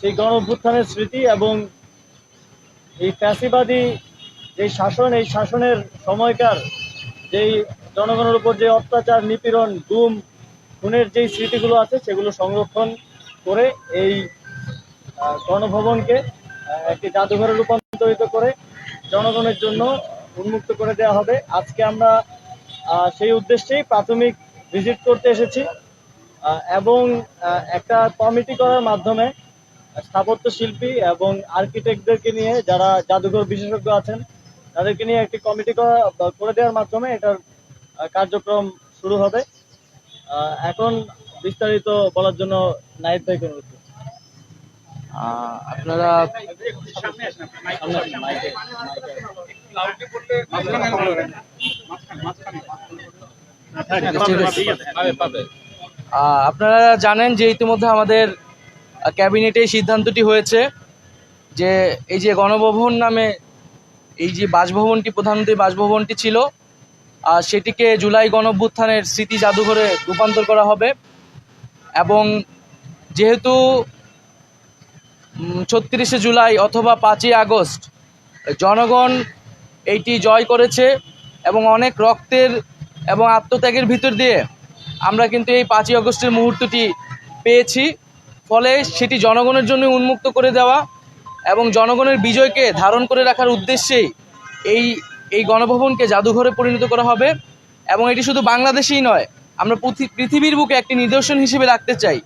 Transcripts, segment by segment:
সেই গণ অভ্যুত্থানের স্মৃতি এবং এই ফ্যাসিবাদী যে শাসন, এই শাসনের সময়কার যেই জনগণের উপর যে অত্যাচার, নিপীড়ন, গুম, খুনের যেই স্মৃতিগুলো আছে, সেগুলো সংরক্ষণ করে এই গণভবনকে একটি জাদুঘরে রূপান্তরিত করে জনগণের জন্য উন্মুক্ত করে দেওয়া হবে। আজকে আমরা সেই উদ্দেশ্যেই প্রাথমিক ভিজিট করতে এসেছি এবং একটা কমিটি করার মাধ্যমে স্থাপত্য শিল্পী এবং আর্কিটেক্টদেরকে নিয়ে যারা জাদুঘর বিশেষজ্ঞ আছেন তাদেরকে নিয়ে একটি কমিটি করা করে দেওয়ার মাধ্যমে এটার কার্যক্রম শুরু হবে আহ, এখন বিস্তারিত বলার জন্য নাইট ভাইকে অনুরোধ আহ, আপনারা সামনে আসেন, মাইকে- মাইকে। আহ, আপনারা জানেন যে ইতিমধ্যে আমাদের ক্যাবিনেটে সিদ্ধান্তটি হয়েছে যে এই যে গণভবন নামে এই যে বাসভবনটি প্রধানমন্ত্রী বাসভবনটি ছিল, আর সেটিকে জুলাই গণভ্যুত্থানের স্মৃতি জাদুঘরে রূপান্তর করা হবে। এবং যেহেতু ছত্রিশে জুলাই অথবা পাঁচই আগস্ট জনগণ এইটি জয় করেছে এবং অনেক রক্তের এবং আত্মত্যাগের ভিতর দিয়ে আমরা কিন্তু এই পাঁচই আগস্টের মুহূর্তটি পেয়েছি। ফলে সেটি জনগণের জন্য উন্মুক্ত করে দেওয়া এবং জনগণের বিজয়কে ধারণ করে রাখার উদ্দেশ্যেই এই এই গণভবনকে জাদুঘরে পরিণত করা হবে এবং এটি শুধু বাংলাদেশেই নয়, আমরা পৃথিবীর বুকে একটি নিদর্শন হিসেবে রাখতে চাই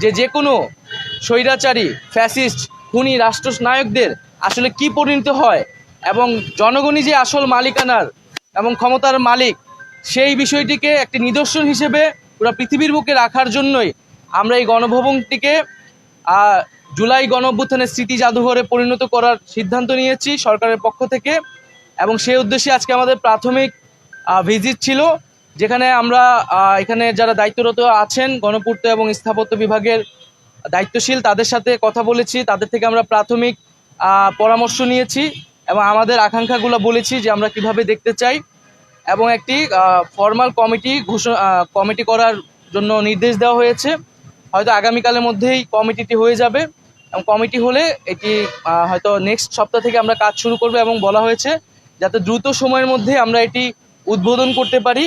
যে যে কোনো স্বৈরাচারী, ফ্যাসিস্ট, খুনি, রাষ্ট্রনায়কদের আসলে কি পরিণত হয় এবং জনগণই যে আসল মালিকানার এবং ক্ষমতার মালিক, সেই বিষয়টিকে একটি নিদর্শন হিসেবে পুরো পৃথিবীর বুকে রাখার জন্যই আমরা এই গণভবনটিকে জুলাই গণ অভ্যুত্থানের স্মৃতি জাদুঘরে পরিণত করার সিদ্ধান্ত নিয়েছি সরকারের পক্ষ থেকে এবং সেই উদ্দেশ্যে আজকে আমাদের প্রাথমিক ভিজিট ছিল, যেখানে আমরা এখানে যারা দায়িত্বরত আছেন গণপূর্ত এবং স্থাপত্য বিভাগের দায়িত্বশীল, তাদের সাথে কথা বলেছি, তাদের থেকে আমরা প্রাথমিক পরামর্শ নিয়েছি এবং আমাদের আকাঙ্ক্ষাগুলো বলেছি যে আমরা কীভাবে দেখতে চাই এবং একটি ফর্মাল কমিটি ঘোষণা কমিটি করার জন্য নির্দেশ দেওয়া হয়েছে। হয়তো আগামীকালের মধ্যেই কমিটিটি হয়ে যাবে এবং কমিটি হলে এটি হয়তো নেক্সট সপ্তাহ থেকে আমরা কাজ শুরু করব এবং বলা হয়েছে যাতে দ্রুত সময়ের মধ্যে আমরা এটি উদ্বোধন করতে পারি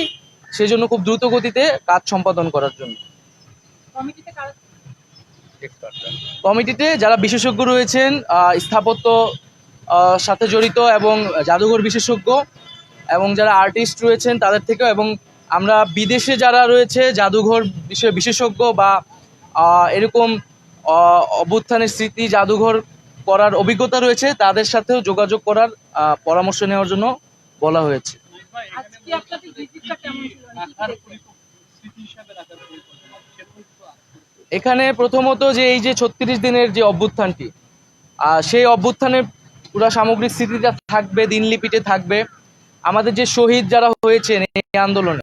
সেজন্য খুব দ্রুত গতিতে কাজ সম্পাদন করার জন্য। কমিটিতে যারা বিশেষজ্ঞ রয়েছেন স্থাপত্য সাথে জড়িত এবং জাদুঘর বিশেষজ্ঞ এবং যারা আর্টিস্ট রয়েছেন তাদের থেকেও এবং আমরা বিদেশে যারা রয়েছে জাদুঘর বিষয়ে বিশেষজ্ঞ বা এরকম অভ্যুত্থানের স্মৃতি জাদুঘর করার অভিজ্ঞতা রয়েছে তাদের সাথেও যোগাযোগ করার আহ, পরামর্শ নেওয়ার জন্য বলা হয়েছে? এখানে প্রথমত যে এই যে ছত্রিশ দিনের যে অভ্যুত্থানটি আহ, সেই অভ্যুত্থানের পুরা সামগ্রিক স্মৃতিটা থাকবে দিনলিপিতে থাকবে। আমাদের যে শহীদ যারা হয়েছেন এই আন্দোলনে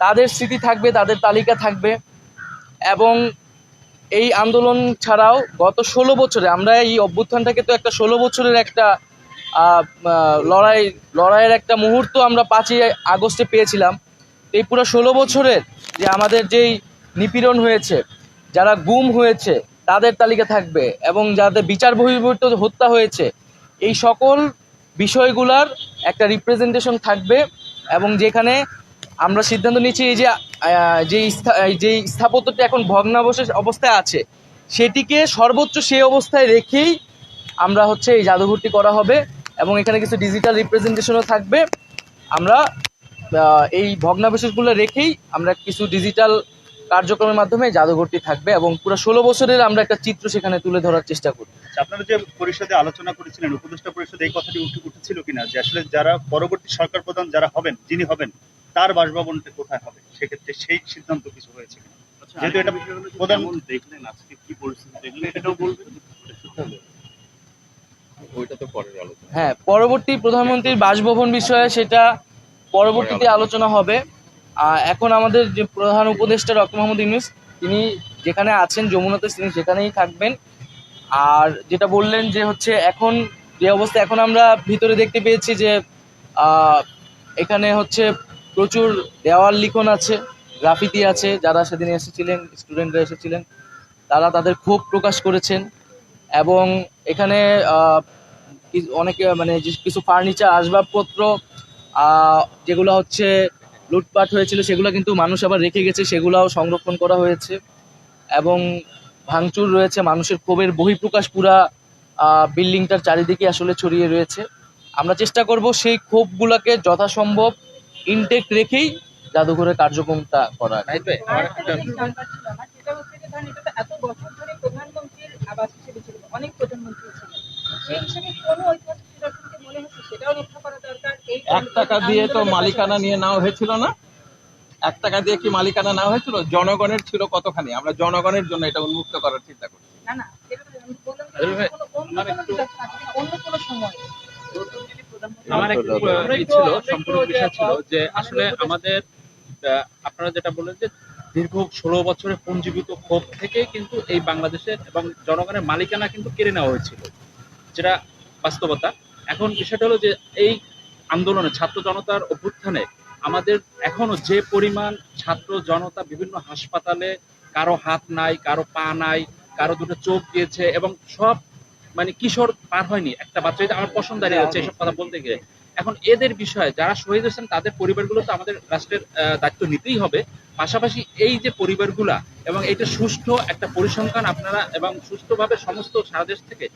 তাদের স্মৃতি থাকবে তাদের তালিকা থাকবে। এবং এই আন্দোলন ছাড়াও গত ষোলো বছরে আমরা এই অভ্যুত্থানটাকে তো একটা ষোলো বছরের একটা লড়াই, লড়াইয়ের একটা মুহূর্ত আমরা পাঁচই আগস্টে পেয়েছিলাম। এই পুরো ষোলো বছরের যে আমাদের যেই নিপীড়ন হয়েছে, যারা গুম হয়েছে, তাদের তালিকা থাকবে এবং যাদের বিচার বহির্ভূত হত্যা হয়েছে, এই সকল বিষয়গুলার একটা রিপ্রেজেন্টেশন থাকবে এবং যেখানে আমরা সিদ্ধান্ত নিচ্ছি এই যে যে যে স্থাপত্যটি এখন ভগ্নাবশেষ অবস্থায় আছে সেটিকে সর্বোচ্চ সেই অবস্থায় রেখেই আমরা হচ্ছে এই জাদুঘরটি করা হবে এবং এখানে কিছু ডিজিটাল রিপ্রেজেন্টেশনও থাকবে। আমরা এই ভগ্নাবশেষগুলো রেখেই আমরা কিছু ডিজিটাল কার্যক্রমের মাধ্যমে জাদুঘরটি থাকবে এবং পুরো ষোলো বছরের আমরা একটা চিত্র সেখানে তুলে ধরার চেষ্টা করি। আচ্ছা, আপনারা যে পরিষদে আলোচনা করেছিলেন উপদেষ্টা পরিষদে এই কথাটি উঠে উঠেছিল কিনা? যে আসলে যারা পরবর্তী সরকার প্রধান যারা হবেন যিনি হবেন তার বাসভবনটা কোথায় হবে? সেক্ষেত্রে সেই সিদ্ধান্ত কিছু হয়েছে কিনা? যেহেতু এটা প্রধান দেখলেন আজকে কি পরিস্থিতি দেখলেন এটাও বলবেন? ওইটা তো পরের আলোচনা। হ্যাঁ পরবর্তী প্রধানমন্ত্রীর বাসভবন বিষয়ে সেটা পরবর্তীতে আলোচনা হবে। এখন আমাদের যে প্রধান উপদেষ্টা ডক্টর মোহাম্মদ ইউনুস তিনি যেখানে আছেন যমুনাতে তিনি সেখানেই থাকবেন। আর যেটা বললেন যে হচ্ছে এখন যে অবস্থা এখন আমরা ভিতরে দেখতে পেয়েছি যে আহ, এখানে হচ্ছে প্রচুর দেওয়াল লিখন আছে, গ্রাফিতি আছে, যারা সেদিন এসেছিলেন স্টুডেন্টরা এসেছিলেন, তারা তাদের ক্ষোভ প্রকাশ করেছেন এবং এখানে অনেকে মানে কিছু ফার্নিচার আসবাবপত্র যেগুলো হচ্ছে লুটপাট হয়েছিল, সেগুলো কিন্তু মানুষ আবার রেখে গেছে, সেগুলাও সংরক্ষণ করা হয়েছে এবং ভাঙচুর রয়েছে, মানুষের ক্ষোভের বহিঃপ্রকাশ পুরা বিল্ডিংটার চারিদিকে আসলে ছড়িয়ে রয়েছে। আমরা চেষ্টা করব সেই ক্ষোভগুলোকে যথাসম্ভব ইনটেক্ট রেখেই জাদুঘরের কার্যক্রমটা মনে করা এক টাকা দিয়ে তো মালিকানা নিয়ে নেওয়া হয়েছিল না? এক টাকা দিয়ে কি মালিকানা নেওয়া হয়েছিল? জনগণের ছিল কতখানি? আমরা জনগণের জন্য এটা উন্মুক্ত করার চিন্তা করছি। না না কিনা, অন্য কোনো সময়। আমার একটু ছিল সম্পূর্ণ বিষয় ছিল যে আসলে আমাদের আপনারা যেটা বললেন যে দীর্ঘ ষোলো বছরের পঞ্জীভূত ক্ষোভ থেকে কিন্তু এই বাংলাদেশের এবং জনগণের মালিকানা কিন্তু কেড়ে নেওয়া হয়েছিল যেটা বাস্তবতা। এখন বিষয়টা হলো যে এই আন্দোলনে ছাত্র জনতার অভ্যুত্থানে আমাদের এখনও যে পরিমাণ ছাত্র জনতা বিভিন্ন হাসপাতালে কারও হাত নাই কারও পা নাই কারও দুটো চোখ দিয়েছে এবং সব মানে কিশোর পার হয়নি একটা বাচ্চা আমার পছন্দ দাঁড়িয়ে যাচ্ছে এইসব কথা বলতে গেলে। এখন এদের বিষয়ে যারা শহীদ হয়েছেন তাদের পরিবারগুলো তো আমাদের রাষ্ট্রের দায়িত্ব নিতেই হবে। পাশাপাশি এই যে পরিবারগুলা এবং এটা সুষ্ঠু একটা পরিসংখ্যান আপনারা এবং সুষ্ঠুভাবে সমস্ত সারা দেশ থেকে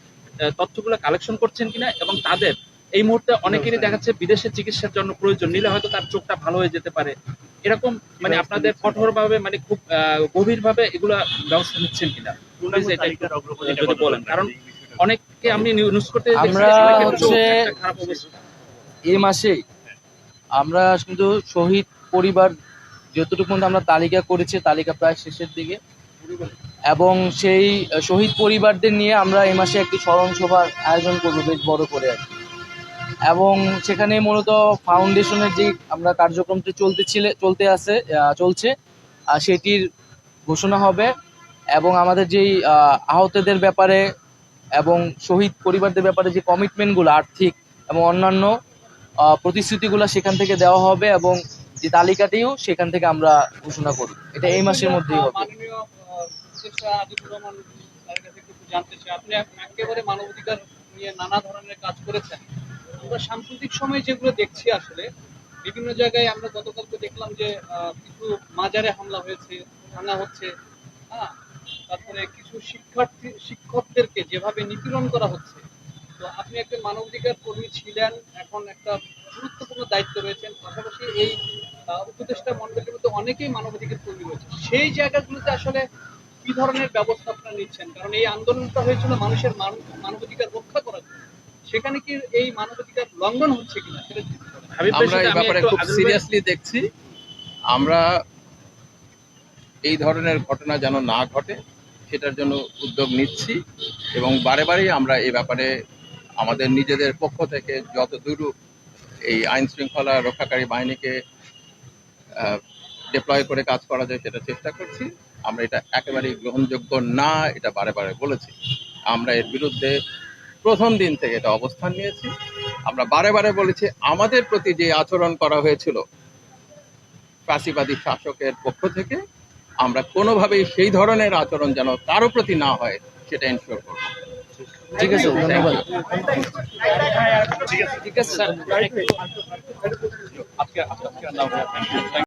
তথ্যগুলো কালেকশন করছেন কিনা এবং তাদের এই মুহূর্তে অনেকেরই দেখাচ্ছে বিদেশে চিকিৎসার জন্য প্রয়োজন নিলে হয়তো তার চোখটা ভালো হয়ে যেতে পারে। এরকম মানে আপনাদের কঠোরভাবে মানে খুব আহ, গভীরভাবে এগুলা ব্যবস্থা নিচ্ছেন কিনা? কারণ অনেককে আমি নিউজ করতে আমরা হচ্ছে এই মাসেই আমরা কিন্তু শহীদ পরিবার যতটুকু পর্যন্ত আমরা তালিকা করেছি তালিকা প্রায় শেষের দিকে। এবং সেই শহীদ পরিবারদের নিয়ে আমরা এই মাসে একটি স্মরণ সভার আয়োজন করব বেশ বড় করে আর। এবং সেখানে মূলত ফাউন্ডেশনের যে আমরা কার্যক্রমটি চলতে ছিলে চলতে আছে চলছে আর সেটির ঘোষণা হবে। এবং আমাদের যেই আহতদের ব্যাপারে এবং শহীদ পরিবারদের ব্যাপারে যে কমিটমেন্টগুলো আর্থিক এবং অন্যান্য প্রতিশ্রুতিগুলো সেখান থেকে দেওয়া হবে এবং যে তালিকাটিও সেখান থেকে আমরা ঘোষণা করব। এটা এই মাসের মধ্যেই হবে। মানবাধিকার নিয়ে নানা ধরনের কাজ করেছেন। আমরা সাম্প্রতিক সময়ে যেগুলো দেখছি আসলে, বিভিন্ন জায়গায় আমরা গতকালকে দেখলাম যে কিছু মাজারে হামলা হয়েছে, ভাঙা হচ্ছে। হ্যাঁ তারপরে কিছু শিক্ষার্থী শিক্ষকদেরকে যেভাবে নিপীড়ন করা হচ্ছে তো আপনি একটা মানবাধিকার কর্মী ছিলেন এখন একটা গুরুত্বপূর্ণ দায়িত্ব রয়েছেন পাশাপাশি এই উপদেষ্টা মন্ডলীর মধ্যে অনেকেই মানবাধিকার কর্মী রয়েছে। সেই জায়গাগুলোতে আসলে কি ধরনের ব্যবস্থা আপনারা নিচ্ছেন? কারণ এই আন্দোলনটা হয়েছিল মানুষের মান- মানবাধিকার রক্ষা করার জন্য। সেখানে কি এই মানবাধিকার লঙ্ঘন হচ্ছে কিনা আমরা এই ব্যাপারে খুব সিরিয়াসলি দেখছি। আমরা এই ধরনের ঘটনা যেন না ঘটে সেটার জন্য উদ্যোগ নিচ্ছি এবং বারে বারেই আমরা এই ব্যাপারে আমাদের নিজেদের পক্ষ থেকে যত দূর এই আইন শৃঙ্খলা রক্ষাকারী বাহিনীকে ডিপ্লয় করে কাজ করা যায় সেটা চেষ্টা করছি। আমরা এটা একেবারেই গ্রহণযোগ্য না, এটা বারে বারে বলেছি। আমরা এর বিরুদ্ধে প্রথম দিন থেকে এটা অবস্থান নিয়েছি। আমরা বারে বারে বলেছি, আমাদের প্রতি যে আচরণ করা হয়েছিল ফাঁসিবাদী শাসকের পক্ষ থেকে আমরা কোনোভাবেই সেই ধরনের আচরণ যেন কারও প্রতি না হয় সেটা এনশিওর করব ঠিক আছে ধন্যবাদ ঠিক আছে স্যার